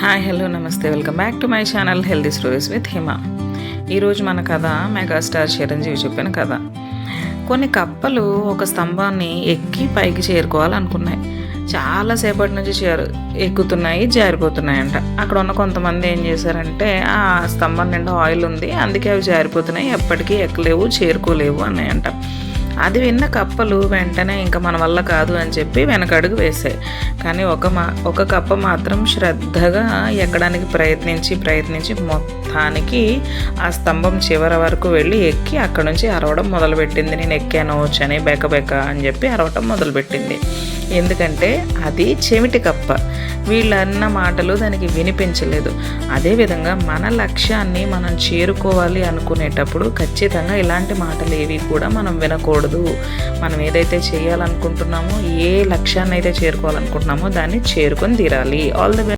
Hi hello నమస్తే. Welcome back to my channel healthy stories with Hima. ఈరోజు మన కథ మెగాస్టార్ చిరంజీవి చెప్పిన కథ. కొన్ని కప్పలు ఒక స్తంభాన్ని ఎక్కి పైకి చేరుకోవాలనుకున్నాయి. చాలాసేపటి నుంచి చేరు ఎక్కుతున్నాయి జారిపోతున్నాయంట. అక్కడ ఉన్న కొంతమంది ఏం చేశారంటే ఆ స్తంభం నిండా ఆయిల్ ఉంది అందుకే అవి జారిపోతున్నాయి ఎప్పటికీ ఎక్కలేవు చేరుకోలేవు అన్నాయంట. అది విన్న కప్పలు వెంటనే ఇంకా మన వల్ల కాదు అని చెప్పి వెనకడుగు వేశాయి. కానీ ఒక మా ఒక కప్ప మాత్రం శ్రద్ధగా ఎక్కడానికి ప్రయత్నించి ప్రయత్నించి మొత్తానికి ఆ స్తంభం చివర వరకు వెళ్ళి ఎక్కి అక్కడ నుంచి అరవడం మొదలుపెట్టింది. నేను ఎక్కాను వచ్చని బెక బెక అని చెప్పి అరవటం మొదలుపెట్టింది. ఎందుకంటే అది చెమిటి కప్ప. వీళ్ళన్న మాటలు దానికి వినిపించలేదు. అదేవిధంగా మన లక్ష్యాన్ని మనం చేరుకోవాలి అనుకునేటప్పుడు ఖచ్చితంగా ఇలాంటి మాటలు ఏవి కూడా మనం వినకూడదు. మనం ఏదైతే చేయాలనుకుంటున్నామో ఏ లక్ష్యాన్ని అయితే చేరుకోవాలనుకుంటున్నామో దాన్ని చేరుకొని తీరాలి. All the